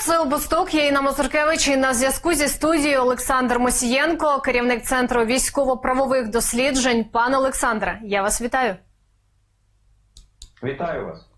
це обосток. Я Інна Мазуркевич і на зв'язку зі студією Олександр Мосієнко, керівник центру військово-правових досліджень. Пане Олександре, я вас вітаю. Вітаю вас.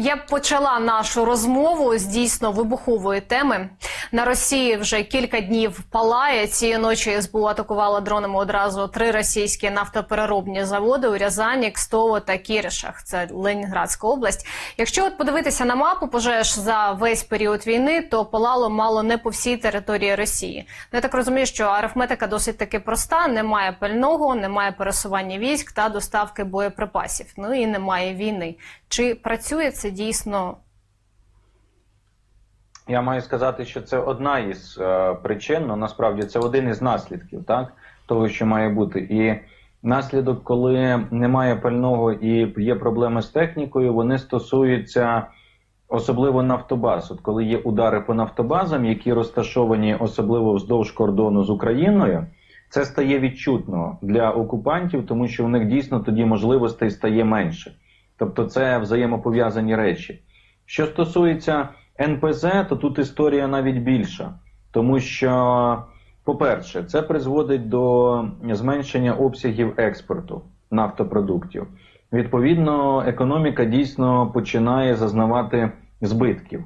Я б почала нашу розмову з дійсно вибухової теми. На Росії вже кілька днів палає. Цієї ночі СБУ атакувала дронами одразу три російські нафтопереробні заводи у Рязані, Кстово та Кіришах. Це Ленінградська область. Якщо от подивитися на мапу пожеж за весь період війни, то палало мало не по всій території Росії. Ну, Я так розумію, що арифметика досить таки проста: немає пального, немає пересування військ та доставки боєприпасів. Ну і немає війни. Чи працює це дійсно? Я маю сказати, що це одна із е, причин, але насправді це один із наслідків, так того, що має бути. І наслідок, коли немає пального і є проблеми з технікою, вони стосуються особливо нафтобаз. От коли є удари по нафтобазам, які розташовані особливо вздовж кордону з Україною, це стає відчутно для окупантів, тому що у них дійсно тоді можливостей стає менше. Тобто це взаємопов'язані речі. Що стосується НПЗ, то тут історія навіть більша, тому що, по-перше, це призводить до зменшення обсягів експорту нафтопродуктів. Відповідно, економіка дійсно починає зазнавати збитків.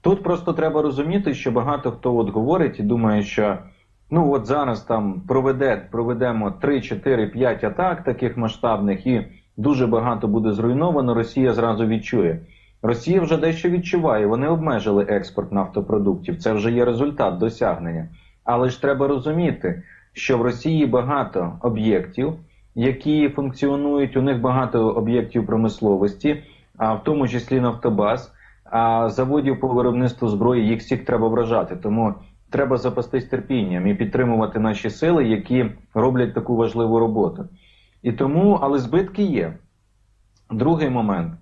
Тут просто треба розуміти, що багато хто от говорить і думає, що ну от зараз там проведе, проведемо 3, 4, 5 атак таких масштабних, і дуже багато буде зруйновано. Росія зразу відчує. Росія вже дещо відчуває. Вони обмежили експорт нафтопродуктів. Це вже є результат досягнення. Але ж треба розуміти, що в Росії багато об'єктів, які функціонують. У них багато об'єктів промисловості, а в тому числі нафтобаз. А заводів по виробництву зброї їх всіх треба вражати. Тому треба запастись терпінням і підтримувати наші сили, які роблять таку важливу роботу. І тому, але збитки є. Другий момент.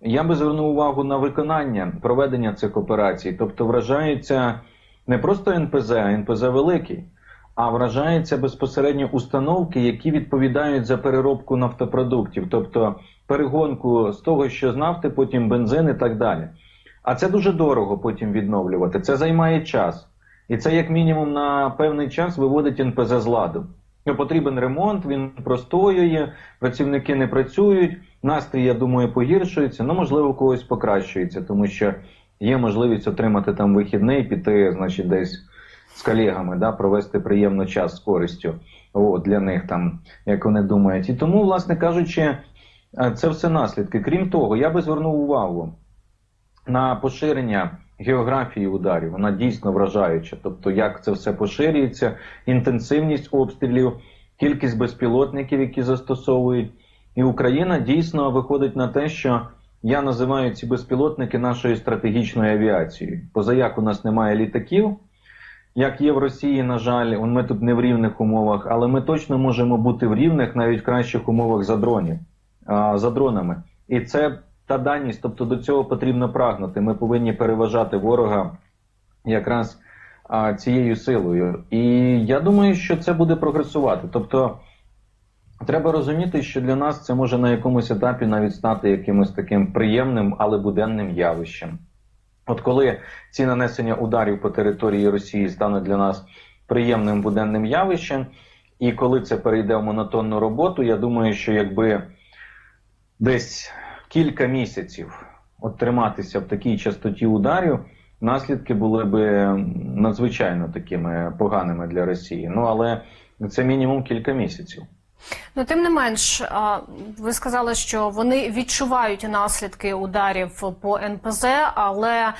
Я би звернув увагу на виконання проведення цих операцій. Тобто вражається не просто НПЗ, а НПЗ великий, а вражаються безпосередньо установки, які відповідають за переробку нафтопродуктів, тобто перегонку з того, що з нафти, потім бензин і так далі. А це дуже дорого потім відновлювати. Це займає час. І це, як мінімум, на певний час виводить НПЗ з ладу. Потрібен ремонт, він простоює, працівники не працюють, настрій, я думаю, погіршується, ну, можливо, у когось покращується, тому що є можливість отримати там вихідний, піти, значить, десь з колегами, да, провести приємно час з користю О, для них там, як вони думають. І тому, власне кажучи, е, це все наслідки. Крім того, я би звернув увагу на поширення географії ударів. Вона дійсно вражаюча. Тобто, як це все поширюється, інтенсивність обстрілів, кількість безпілотників, які застосовують. І Україна дійсно виходить на те, що я називаю ці безпілотники нашою стратегічною авіацією. Позаяк у нас немає літаків. Як є в Росії, на жаль, ми тут не в рівних умовах, але ми точно можемо бути в рівних, навіть кращих умовах за дронів, за дронами. І це та даність, тобто до цього потрібно прагнути. Ми повинні переважати ворога якраз а, цією силою. І я думаю, що це буде прогресувати. Тобто треба розуміти, що для нас це може на якомусь етапі навіть стати якимось таким приємним, але буденним явищем. От коли ці нанесення ударів по території Росії стануть для нас приємним буденним явищем, і коли це перейде в монотонну роботу, я думаю, що якби десь кілька місяців от триматися в такій частоті ударів, наслідки були би надзвичайно такими поганими для Росії. Ну але це мінімум кілька місяців. Ну, тим не менш, ви сказали, що вони відчувають наслідки ударів по НПЗ, але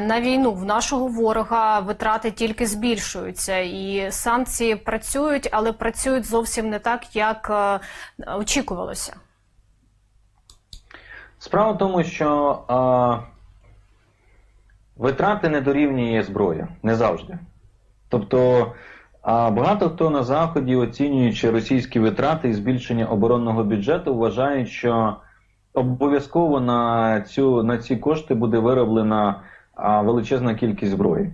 на війну в нашого ворога витрати тільки збільшуються, і санкції працюють, але працюють зовсім не так, як е, очікувалося. Справа в тому, що а, витрати не дорівнює зброя, не завжди. Тобто а, багато хто на Заході, оцінюючи російські витрати і збільшення оборонного бюджету, вважають, що обов'язково на, цю, на ці кошти буде вироблена а, величезна кількість зброї.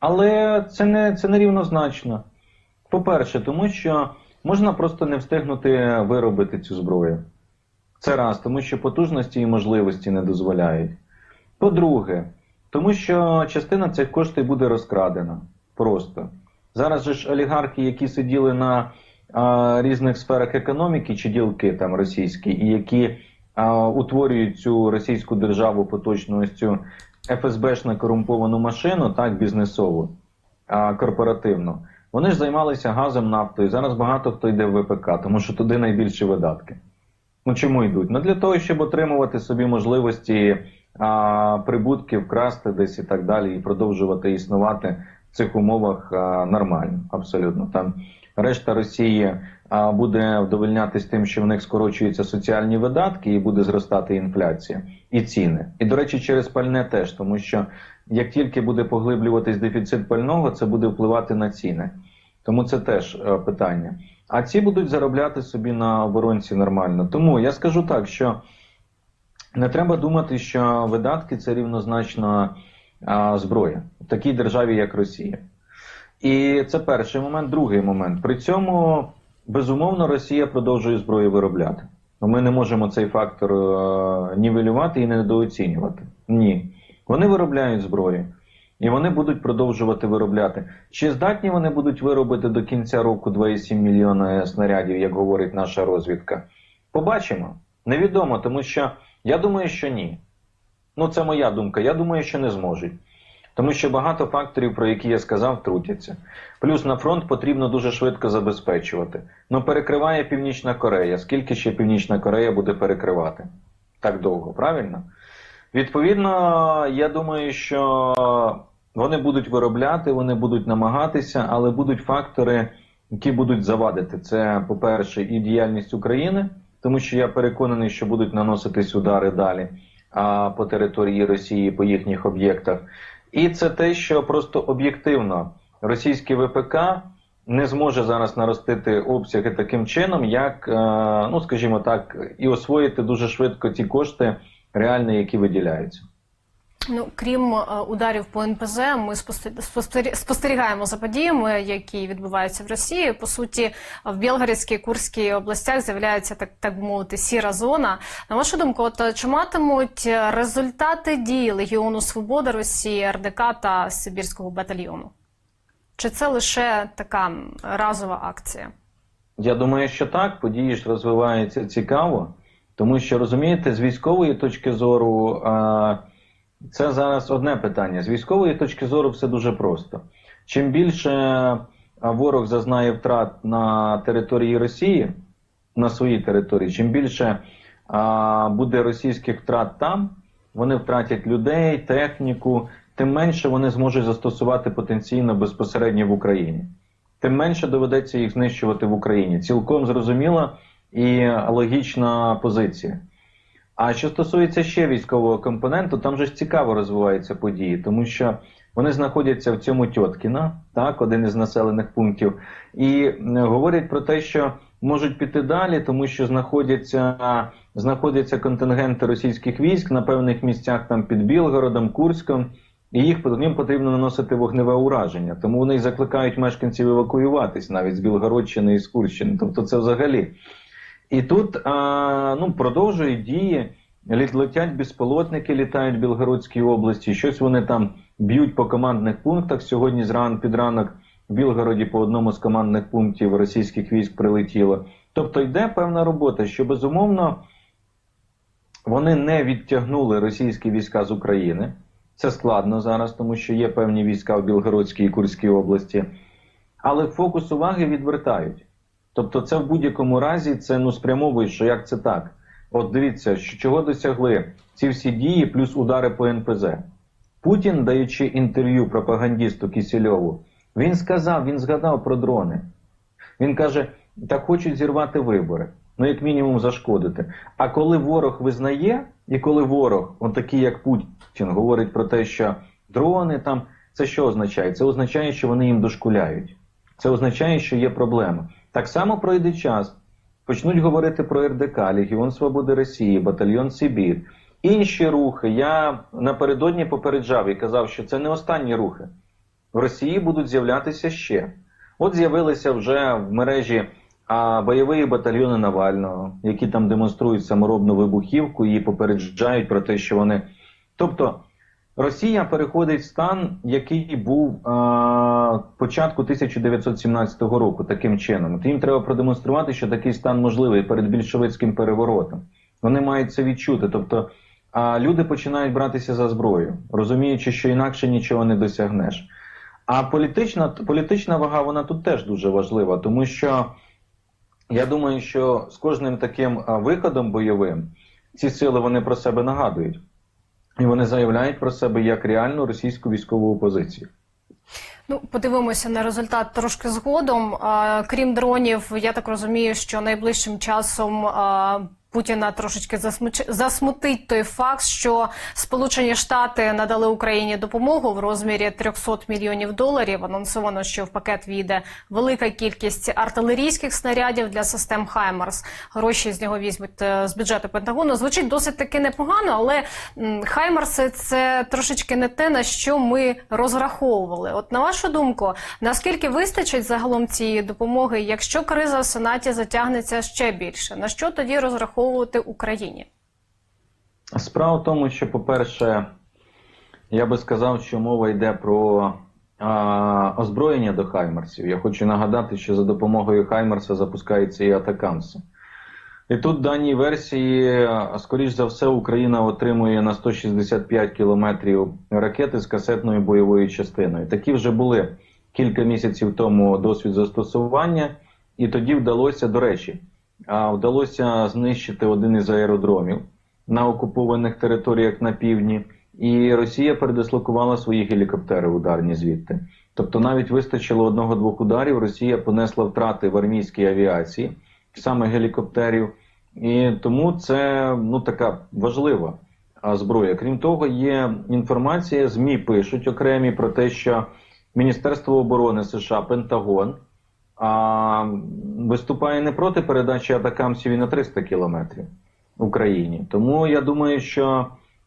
Але це не, це не рівнозначно. По-перше, тому що можна просто не встигнути виробити цю зброю. Це раз, тому що потужності і можливості не дозволяють. По-друге, Тому що частина цих коштів буде розкрадена. Просто. Зараз же ж олігархи, які сиділи на а, різних сферах економіки чи ділки там російські, і які а, утворюють цю російську державу поточну ось цю ФСБшну корумповану машину, так, бізнесову, а, корпоративну, вони ж займалися газом, нафтою. Зараз багато хто йде в ВПК, тому що туди найбільші видатки. Ну чому йдуть? Ну для того, щоб отримувати собі можливості а, прибутків, красти десь і так далі, і продовжувати існувати в цих умовах а, нормально, абсолютно. Там решта Росії а, буде вдовольнятись тим, що в них скорочуються соціальні видатки, і буде зростати інфляція і ціни. І до речі, через пальне теж, тому що як тільки буде поглиблюватись дефіцит пального, це буде впливати на ціни. Тому це теж е, питання. А ці будуть заробляти собі на оборонці нормально. Тому я скажу так, що не треба думати, що видатки це рівнозначно а, зброя в такій державі, як Росія. І це перший момент. Другий момент. При цьому, безумовно, Росія продовжує зброю виробляти. Ми не можемо цей фактор е, нівелювати і недооцінювати. Ні. Вони виробляють зброю. І вони будуть продовжувати виробляти. Чи здатні вони будуть виробити до кінця року 2,7 мільйона снарядів, як говорить наша розвідка? Побачимо. Невідомо, тому що я думаю, що ні. Ну, це моя думка. Я думаю, що не зможуть. Тому що багато факторів, про які я сказав, трутяться. Плюс на фронт потрібно дуже швидко забезпечувати. Ну, перекриває Північна Корея. Скільки ще Північна Корея буде перекривати? Так довго, правильно? Відповідно, я думаю, що вони будуть виробляти, вони будуть намагатися, але будуть фактори, які будуть завадити. Це, по-перше, і діяльність України, тому що я переконаний, що будуть наноситись удари далі а, по території Росії, по їхніх об'єктах. І це те, що просто об'єктивно російський ВПК не зможе зараз наростити обсяги таким чином, як, е, ну скажімо так, і освоїти дуже швидко ті кошти реальні, які виділяються. Ну, крім е, ударів по НПЗ, ми спосте- спостері- спостерігаємо за подіями, які відбуваються в Росії. По суті, в Білгородській Курській областях з'являється так, так би мовити, сіра зона. На вашу думку, от е, чи матимуть е, результати дій Легіону Свобода Росії, РДК та Сибірського батальйону? Чи це лише така разова акція? Я думаю, що так, події ж розвиваються цікаво, тому що розумієте, з військової точки зору а, це зараз одне питання. З військової точки зору все дуже просто. Чим більше ворог зазнає втрат на території Росії, на своїй території, чим більше а, буде російських втрат там, вони втратять людей, техніку, тим менше вони зможуть застосувати потенційно безпосередньо в Україні тим менше доведеться їх знищувати в Україні. Цілком зрозуміла і логічна позиція. А що стосується ще військового компоненту, там же ж цікаво розвиваються події, тому що вони знаходяться в цьому Тьоткіна, так, один із населених пунктів, і говорять про те, що можуть піти далі, тому що знаходяться, знаходяться контингенти російських військ на певних місцях там під Білгородом, Курськом, і їх їм потрібно наносити вогневе ураження. Тому вони закликають мешканців евакуюватись навіть з Білгородщини і з Курщини. Тобто це взагалі. І тут ну, продовжують дії. Летять безпілотники, літають в Білгородській області. Щось вони там б'ють по командних пунктах. Сьогодні зран під ранок в Білгороді по одному з командних пунктів російських військ прилетіло. Тобто йде певна робота, що безумовно вони не відтягнули російські війська з України. Це складно зараз, тому що є певні війська в Білгородській і Курській області, але фокус уваги відвертають. Тобто, це в будь-якому разі це ну спрямовує, що як це так. От дивіться, що чого досягли ці всі дії, плюс удари по НПЗ. Путін, даючи інтерв'ю пропагандісту Кісельову, він сказав, він згадав про дрони. Він каже: так хочуть зірвати вибори, ну як мінімум зашкодити. А коли ворог визнає, і коли ворог, он такий як Путін, говорить про те, що дрони там, це що означає? Це означає, що вони їм дошкуляють. Це означає, що є проблема. Так само пройде час. Почнуть говорити про РДК, Легіон Свободи Росії, Батальйон Сибір, інші рухи. Я напередодні попереджав і казав, що це не останні рухи. В Росії будуть з'являтися ще. От з'явилися вже в мережі а, бойові батальйони Навального, які там демонструють саморобну вибухівку і попереджають про те, що вони. Тобто Росія переходить в стан, який був а, початку 1917 року, таким чином. Їм треба продемонструвати, що такий стан можливий перед більшовицьким переворотом. Вони мають це відчути. Тобто, а люди починають братися за зброю, розуміючи, що інакше нічого не досягнеш. А політична, політична вага вона тут теж дуже важлива, тому що я думаю, що з кожним таким виходом бойовим ці сили вони про себе нагадують. І вони заявляють про себе як реальну російську військову опозицію. Ну, подивимося на результат трошки згодом. А, крім дронів, я так розумію, що найближчим часом а, Путіна трошечки засмутить той факт, що Сполучені Штати надали Україні допомогу в розмірі 300 мільйонів доларів. Анонсовано, що в пакет війде велика кількість артилерійських снарядів для систем Хаймарс. Гроші з нього візьмуть е, з бюджету Пентагону. Звучить досить таки непогано, але м, Хаймарси це трошечки не те, на що ми розраховували. От на вашу думку, наскільки вистачить загалом цієї допомоги, якщо криза в Сенаті затягнеться ще більше? На що тоді розраховувати Україні? Справа в тому, що, по-перше, я би сказав, що мова йде про а, озброєння до Хаймерсів. Я хочу нагадати, що за допомогою Хаймерса запускається і Атакамси. І тут в даній версії, скоріш за все, Україна отримує на 165 кілометрів ракети з касетною бойовою частиною. Такі вже були кілька місяців тому досвід застосування, і тоді вдалося, до речі, вдалося знищити один із аеродромів на окупованих територіях на півдні, і Росія передислокувала свої гелікоптери ударні звідти. Тобто, навіть вистачило одного-двох ударів. Росія понесла втрати в армійській авіації, саме гелікоптерів, і тому це ну така важлива зброя. Крім того, є інформація. ЗМІ пишуть окремі про те, що Міністерство оборони США Пентагон а, виступає не проти передачі атакамсів і на 300 кілометрів Україні. Тому я думаю, що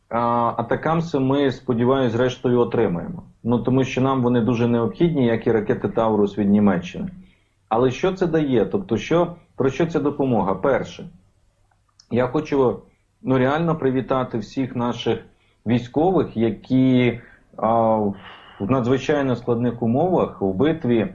а, атакамси ми сподіваюся, зрештою отримаємо. Ну тому що нам вони дуже необхідні, як і ракети Таурус від Німеччини. Але що це дає? Тобто, що про що ця допомога? Перше, я хочу ну реально привітати всіх наших військових, які а, в надзвичайно складних умовах в битві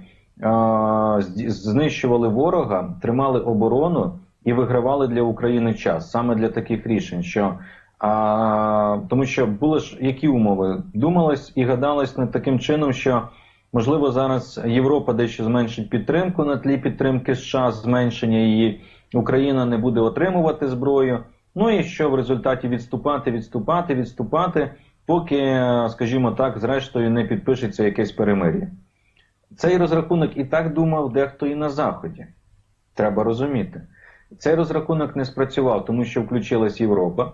знищували ворога, тримали оборону і вигравали для України час саме для таких рішень. Що а, тому що були ж які умови? Думалось і гадалось над таким чином, що можливо зараз Європа дещо зменшить підтримку на тлі підтримки США, зменшення її. Україна не буде отримувати зброю. Ну і що в результаті відступати, відступати, відступати, поки, скажімо так, зрештою не підпишеться якесь перемир'я. Цей розрахунок і так думав дехто і на Заході. Треба розуміти. Цей розрахунок не спрацював, тому що включилась Європа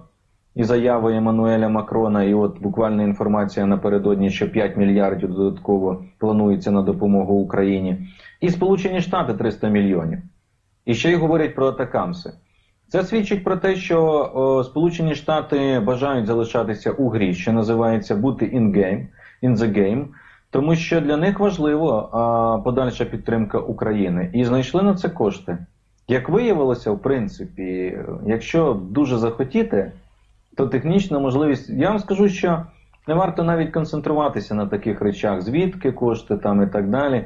і заяви Еммануеля Макрона, і от буквально інформація напередодні, що 5 мільярдів додатково планується на допомогу Україні, і Сполучені Штати 300 мільйонів. І ще й говорять про атакамси. Це свідчить про те, що о, Сполучені Штати бажають залишатися у грі, що називається бути in game, in the game, тому що для них важливо подальша підтримка України. І знайшли на це кошти. Як виявилося, в принципі, якщо дуже захотіти, то технічна можливість. Я вам скажу, що не варто навіть концентруватися на таких речах, звідки кошти там і так далі.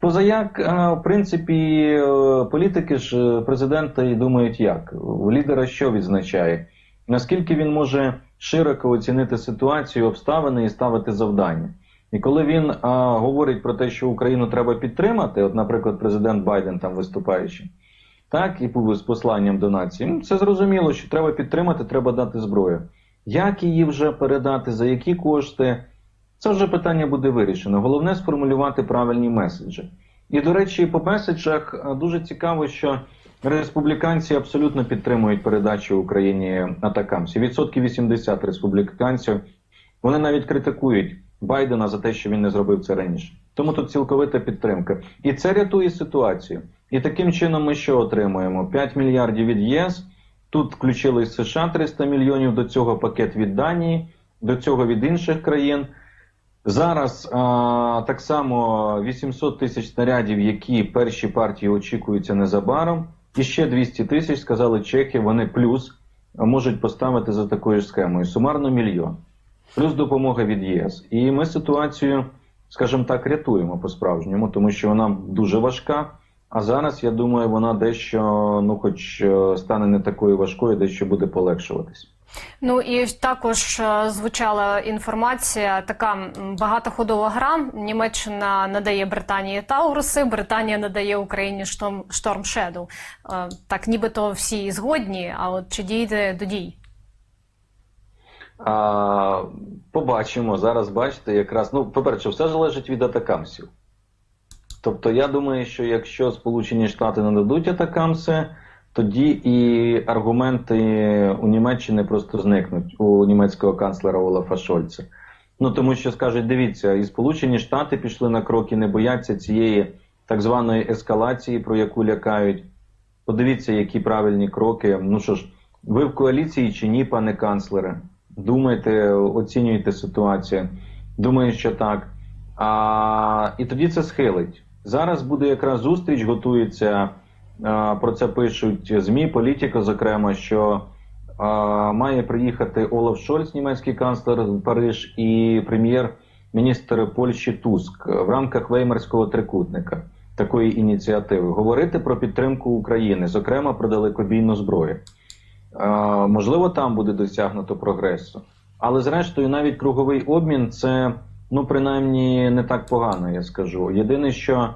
Позаяк, в принципі, е, політики ж е, президента і думають як? Лідера що відзначає? Наскільки він може широко оцінити ситуацію, обставини і ставити завдання? І коли він а, говорить про те, що Україну треба підтримати, от, наприклад, президент Байден там виступаючи, так, і з посланням до нації, це зрозуміло, що треба підтримати, треба дати зброю. Як її вже передати, за які кошти? Це вже питання буде вирішено. Головне сформулювати правильні меседжі. І, до речі, по меседжах дуже цікаво, що республіканці абсолютно підтримують передачу Україні атакамсів. Відсотки 80 республіканців вони навіть критикують Байдена за те, що він не зробив це раніше. Тому тут цілковита підтримка. І це рятує ситуацію. І таким чином ми що отримуємо? 5 мільярдів від ЄС. Тут включились США 300 мільйонів, до цього пакет від Данії, до цього від інших країн. Зараз а, так само 800 тисяч снарядів, які перші партії очікуються незабаром. І ще 200 тисяч, сказали чехи, вони плюс можуть поставити за такою схемою. Сумарно мільйон. Плюс допомога від ЄС. І ми ситуацію, скажімо так, рятуємо по-справжньому, тому що вона дуже важка. А зараз я думаю, вона дещо, ну, хоч е, стане не такою важкою, дещо буде полегшуватись. Ну і також е, звучала інформація, така багатоходова гра. Німеччина надає Британії Тауруси, Британія надає Україні Шторм, Шторм Е, Так, нібито всі згодні, а от чи дійде до дій? А, побачимо. Зараз бачите, якраз. Ну, по-перше, все залежить від атакамсів. Тобто, я думаю, що якщо Сполучені Штати нададуть атакамси, тоді і аргументи у Німеччини просто зникнуть у німецького канцлера Олафа Шольца. Ну тому що скажуть, дивіться, і Сполучені Штати пішли на кроки, не бояться цієї так званої ескалації, про яку лякають. Подивіться, які правильні кроки. Ну що ж, ви в коаліції чи ні, пане канцлере? Думайте, оцінюйте ситуацію. Думаю, що так. А, і тоді це схилить. Зараз буде якраз зустріч, готується. а, Про це пишуть ЗМІ, політика, зокрема, що а, має приїхати Олаф Шольц, німецький канцлер в Париж, і прем'єр-міністр Польщі Туск в рамках Веймарського трикутника такої ініціативи говорити про підтримку України, зокрема про далекобійну зброю. Можливо, там буде досягнуто прогресу. Але зрештою, навіть круговий обмін це ну принаймні не так погано, я скажу. Єдине, що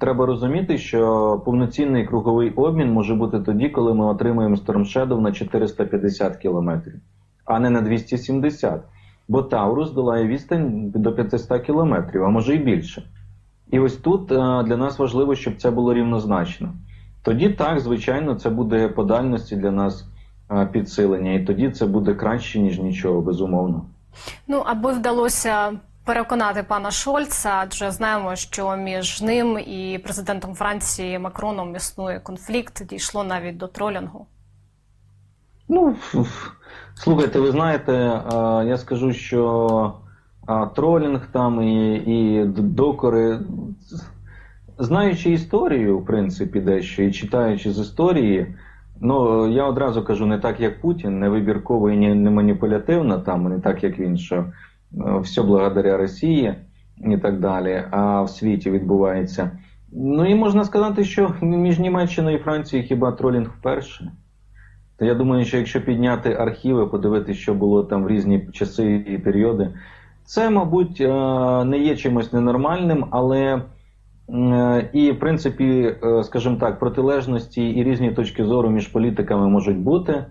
треба розуміти, що повноцінний круговий обмін може бути тоді, коли ми отримуємо Shadow на 450 кілометрів, а не на 270. Бо Таурус долає відстань до 500 кілометрів, а може й більше. І ось тут е, для нас важливо, щоб це було рівнозначно. Тоді так, звичайно, це буде по дальності для нас підсилення, і тоді це буде краще, ніж нічого, безумовно. Ну, аби вдалося переконати пана Шольца, адже знаємо, що між ним і президентом Франції Макроном існує конфлікт, дійшло навіть до тролінгу. Ну, слухайте, ви знаєте, е, я скажу, що е, тролінг там і, і докори, знаючи історію, в принципі, дещо, і читаючи з історії, ну я одразу кажу, не так як Путін, не вибірково і не, маніпулятивно, там, не так як він, що е, все благодаря Росії і так далі, а в світі відбувається. Ну і можна сказати, що між Німеччиною і Францією хіба тролінг вперше. То я думаю, що якщо підняти архіви, подивитися, що було там в різні часи і періоди, це, мабуть, е, не є чимось ненормальним, але і, в принципі, е, скажімо так, протилежності і різні точки зору між політиками можуть бути.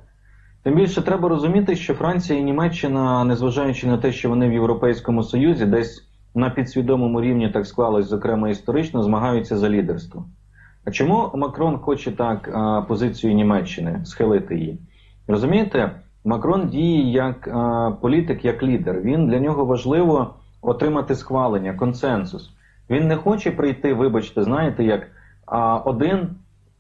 Тим більше треба розуміти, що Франція і Німеччина, незважаючи на те, що вони в Європейському Союзі, десь на підсвідомому рівні так склалось, зокрема історично, змагаються за лідерство. А чому Макрон хоче так позицію Німеччини схилити її? Розумієте, Макрон діє як політик, як лідер. Він для нього важливо отримати схвалення, консенсус. Він не хоче прийти, вибачте, знаєте, як один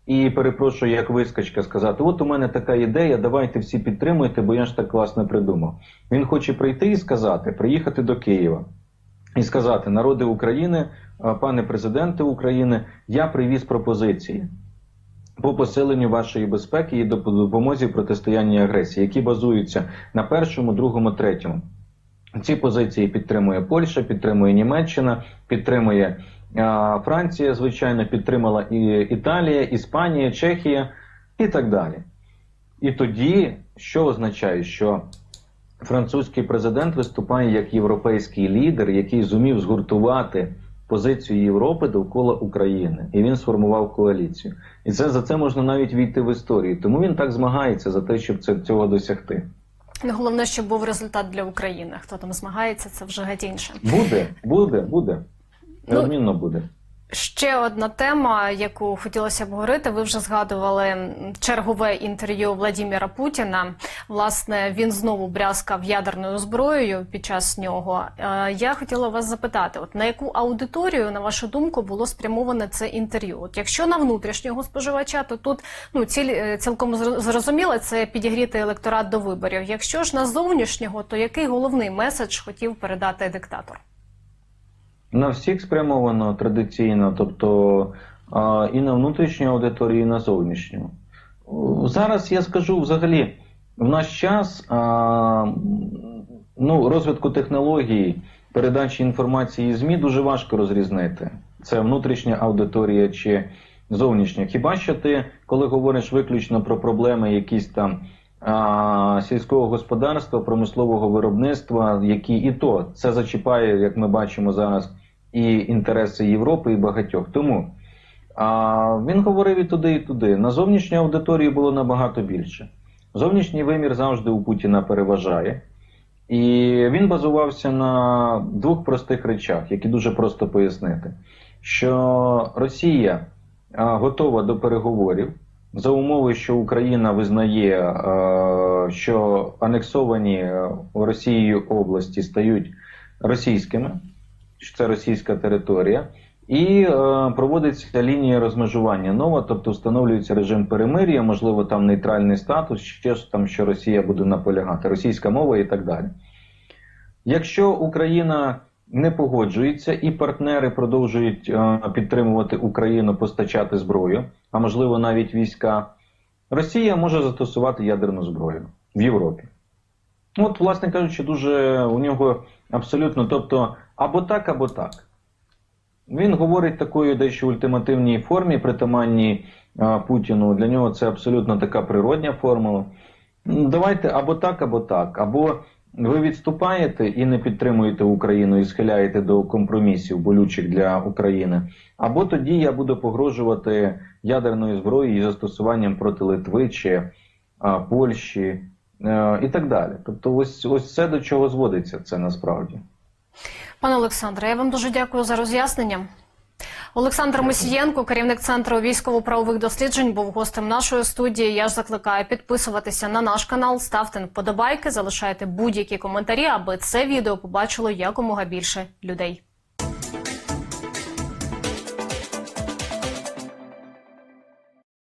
і перепрошую, як вискочка, сказати: от у мене така ідея, давайте всі підтримуйте, бо я ж так класно придумав. Він хоче прийти і сказати, приїхати до Києва і сказати: народи України, пане президенте України, я привіз пропозиції по посиленню вашої безпеки і доп- допомозі в протистоянні агресії, які базуються на першому, другому, третьому. Ці позиції підтримує Польща, підтримує Німеччина, підтримує а, Франція, звичайно, підтримала і Італія, Іспанія, Чехія і так далі. І тоді, що означає, що французький президент виступає як європейський лідер, який зумів згуртувати позицію Європи довкола України, і він сформував коаліцію. І це за це можна навіть війти в історію. Тому він так змагається за те, щоб це цього досягти. Ну, Головне, щоб був результат для України. Хто там змагається, це вже геть інше. Буде, буде, буде. Ну, Неодмінно буде. Ще одна тема, яку хотілося б говорити. Ви вже згадували чергове інтерв'ю Владіміра Путіна. Власне, він знову брязкав ядерною зброєю під час нього. Е, Я хотіла вас запитати: от на яку аудиторію, на вашу думку, було спрямоване це інтерв'ю? От якщо на внутрішнього споживача, то тут ну ціль е, цілком зро- зрозуміло, це підігріти електорат до виборів. Якщо ж на зовнішнього, то який головний меседж хотів передати диктатор? На всіх спрямовано традиційно, тобто і на внутрішню аудиторію, і на зовнішню. Зараз я скажу взагалі, в наш час ну, розвитку технологій, передачі інформації ЗМІ дуже важко розрізнити. Це внутрішня аудиторія чи зовнішня. Хіба що ти, коли говориш виключно про проблеми якісь там а, сільського господарства, промислового виробництва, які і то це зачіпає, як ми бачимо зараз, і інтереси Європи і багатьох. Тому а, він говорив і туди, і туди. На зовнішню аудиторію було набагато більше. Зовнішній вимір завжди у Путіна переважає. І він базувався на двох простих речах, які дуже просто пояснити, що Росія готова до переговорів за умови, що Україна визнає, що анексовані Росією області стають російськими, що це російська територія, і е, проводиться лінія розмежування нова, тобто встановлюється режим перемир'я, можливо, там нейтральний статус, ще там, що Росія буде наполягати, російська мова і так далі. Якщо Україна не погоджується і партнери продовжують е, підтримувати Україну, постачати зброю, а можливо навіть війська, Росія може застосувати ядерну зброю в Європі. От, власне кажучи, дуже у нього абсолютно, тобто або так, або так. Він говорить такою дещо ультимативній формі, притаманній а, Путіну. Для нього це абсолютно така природня формула. Ну, Давайте або так, або так. Або ви відступаєте і не підтримуєте Україну і схиляєте до компромісів болючих для України. Або тоді я буду погрожувати ядерною зброєю і застосуванням проти Литви чи а, Польщі е, і так далі. Тобто, ось ось це до чого зводиться це насправді. Пане Олександре, я вам дуже дякую за роз'яснення. Олександр Мосієнко, керівник центру військово-правових досліджень, був гостем нашої студії. Я ж закликаю підписуватися на наш канал, ставте вподобайки, залишайте будь-які коментарі, аби це відео побачило якомога більше людей.